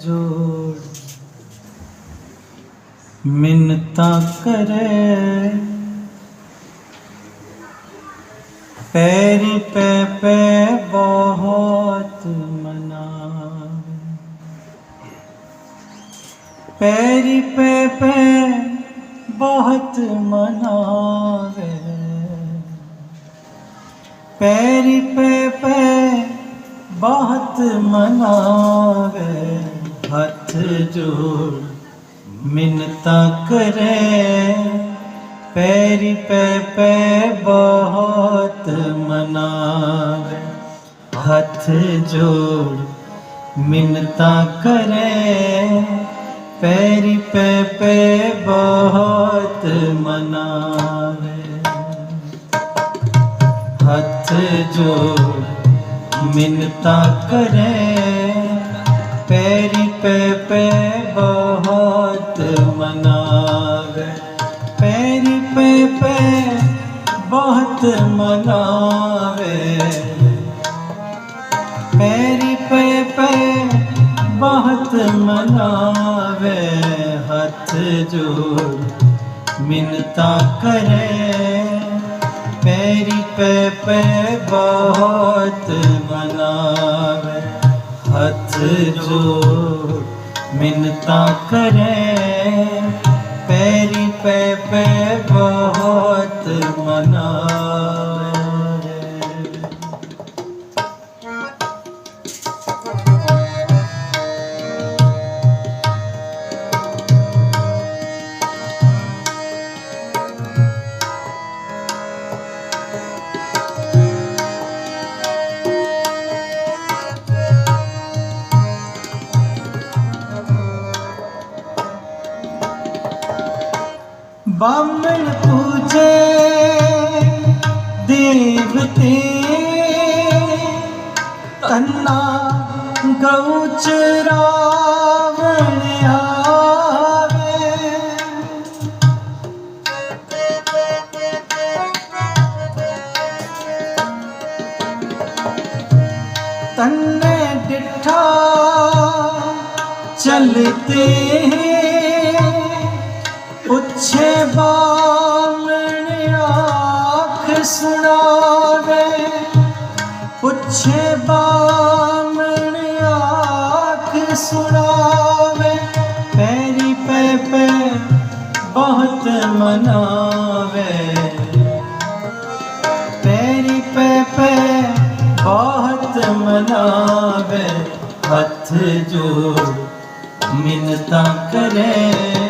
ਜੋੜ। ਮਿੰਨਤਾਂ ਕਰੇ। ਪੈਰੀ ਪੈ ਪੈ ਬਹੁਤ ਮਨਾਵੇ। ਪੈਰੀ ਪੈ ਪੈ ਬਹੁਤ ਮਨਾਵੇ। ਪੈਰੀ ਪੈ ਪੈ ਬਹੁਤ ਮਨਾਵੇ। ਹੱਥ ਜੋੜ, ਮਿੰਨਤਾਂ ਕਰੇ। ਪੈਰੀ ਪੈ ਪੈ ਬਹੁਤ ਮਨਾਵੇ। ਹੱਥ ਜੋੜ, ਮਿੰਨਤਾਂ ਕਰੇ। ਪੈਰੀ ਪੈ ਪੈ ਬਹੁਤ ਮਨਾਵੇ। ਹੱਥ ਜੋੜ, ਮਿੰਨਤਾਂ ਕਰੇ। ਪੈਰੀ ਪੈ ਪੈ ਬਹੁਤ ਮਨਾਵੇ। ਪੈਰੀ ਪੈ ਪੈ ਬਹੁਤ ਮਨਾਵੇ। ਪੈਰੀ ਪੈ ਪੈ ਬਹੁਤ ਮਨਾਵੇ। ਹੱਥ ਜੋੜ ਮਿੰਨਤਾਂ ਕਰੇ। ਪੈਰੀ ਪੈ ਪੈ ਬਹੁਤ ਮਨਾਵੇ। ਹੱਥ ਜੋੜ ਮਿੰਨਤਾਂ ਕਰੇ ਪੈਰੀ ਬਾਮਣ ਪੂਜੇ ਦੇਵਤੇ। ਤੰਨਾ ਗਊ ਚਰਾਵਣ ਆਵੇ। ਤੰਨੇ ਡਿਠਾ ਚਲਤੇ ਪੁੱਛੇ ਬਾਮਣ ਆਖ ਸੁਣਾਵੇ ਪੁੱਛੇ ਬਾਮਣ ਆਖ ਸੁਣਾਵੇ ਪੈਰੀ ਪੈ ਪੈ ਬਹੁਤ ਮਨਾਵੇ ਪੈਰੀ ਪੈ ਪੈ ਬਹੁਤ ਮਨਾਵੇ ਹੱਥ ਜੋੜ ਮਿੰਨਤਾਂ ਕਰੇ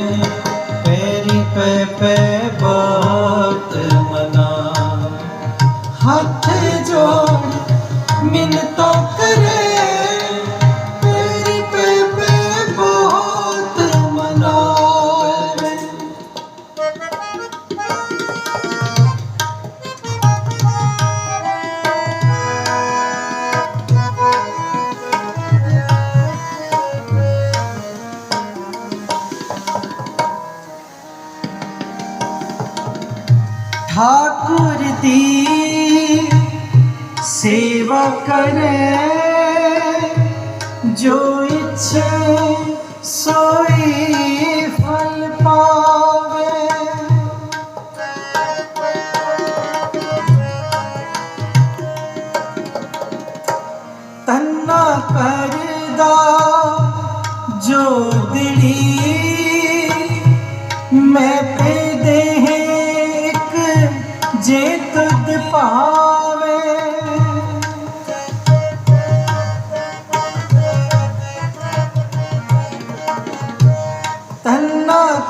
ਸੇਵਾ ਕਰੇ ਜੋ ਇੱਛੇ ਸੋਈ ਫਲ ਪਾਵੇ ਤੰਨਾ ਕਰਦਾ ਜੋ ਦਿੜੀ ਮੈਂ ਪੈਦੇ ਇੱਕ ਜੇ ਤੁਧ ਭਾਵੇ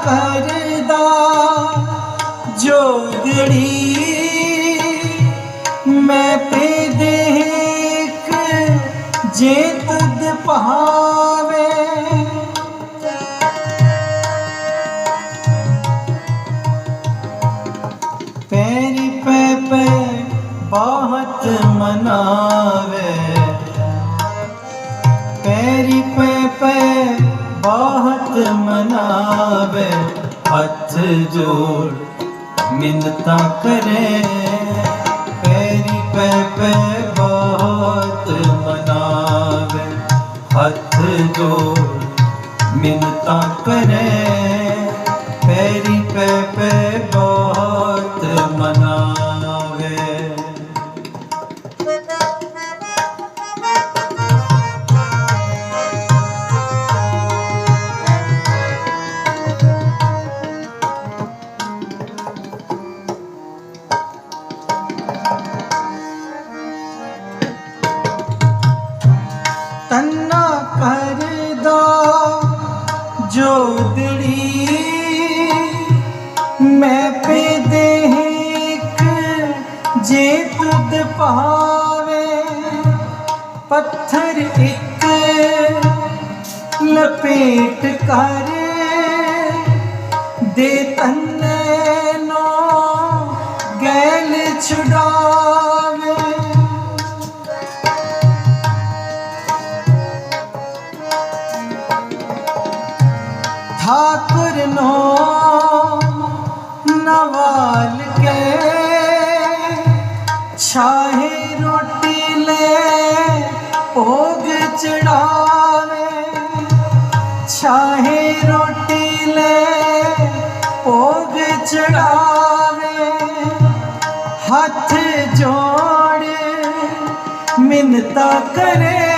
ਕਰਦਾ ਜੋ ਮੈਂ ਪੈਦੇ ਦੇਖ ਜੇ ਤੁਧ ਭਾਵੇ। ਪੈਰੀ ਪੈ ਪੈ ਬਹੁਤ ਮਨਾ ਮਨਾਵੇ ਹੱਥ ਜੋੜ ਮਿੰਨਤਾਂ ਕਰੇ। ਜੋ ਦਿੜੀ ਮੈਂ ਪੇ ਦੇਖ ਜੇ ਤੁਧ ਪਾਵੇ ਪੱਥਰ ਇੱਕ ਲਪੇਟ ਕਰ ਦੇ ਤੰਨੇ ਨੋ ਗੈਲ ਠਾਕੁਰ ਨਵਾਲ ਕੇ ਛਾਹੇ ਰੋਟੀ ਲੈ, ਭੋਗ ਚੜਾਵੇ। ਛਾਹੇ ਰੋਟੀ ਲੈ, ਭੋਗ ਚੜਾਵੇ। ਹੱਥ ਜੋੜ ਮਿੰਨਤਾ ਕਰੇ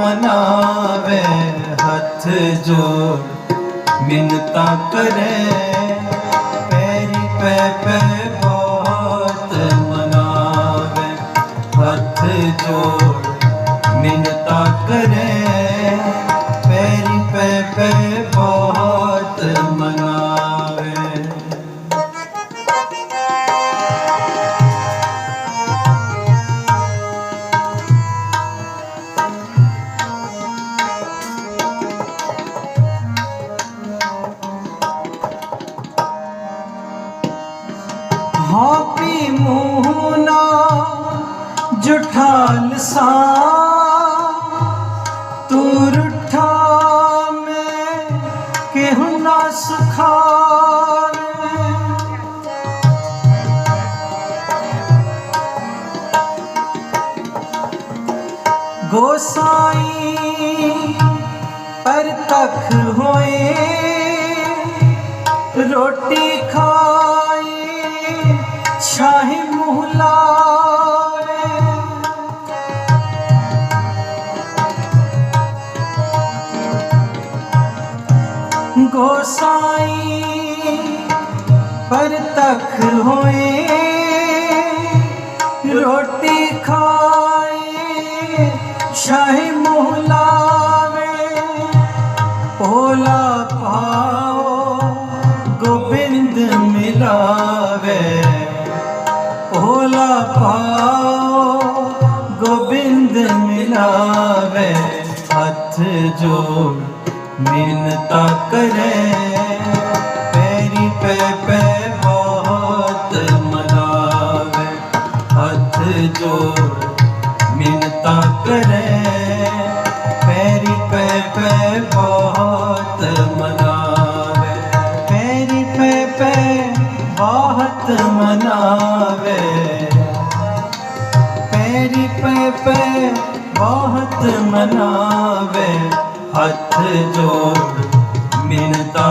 ਮਨਾਵੇ ਹੱਥ ਜੋੜ ਮਿੰਨਤਾ ਕਰੇ। ਪੈਰੀ ਪੈ ਪੈ ਬਹੁਤ ਮਨਾਵੇ ਹੱਥ ਜੋੜ ਮਿੰਨਤਾ ਹਾਪੀ ਮੂਹਨਾ ਜੁਠਾਲ ਸਾ ਤੂੰ ਰੁਠਾ ਮੈਂ ਕਿਹੁ ਨਾ ਸੁਖਾਵੇ ਗੋਸਾਈ ਪਰ ਤਖ ਹੋਏ, ਰੋਟੀ ਖਾ ਪਰ ਤਖ ਹੋਏ, ਰੋਟੀ ਖਾਈ ਸ਼ਾਹੀ ਮੁਹਲਾਵੇ ਭੋਲਾ ਪਾਓ ਗੋਬਿੰਦ ਮਿਲਾਵੇ। ਭੋਲਾ ਪਾਓ ਗੋਬਿੰਦ ਮਿਲਾਵੇ, ਹੱਥ ਜੋੜ ਮਿੰਨਤਾ ਕਰੇ। ਪੈ ਪੈ ਬਹੁਤ ਮਨਾਵੇ ਪੈਰੀ ਪੈ ਪੈ ਬਹੁਤ ਮਨਾਵੇ ਹੱਥ ਜੋੜ ਮਿੰਨਤਾ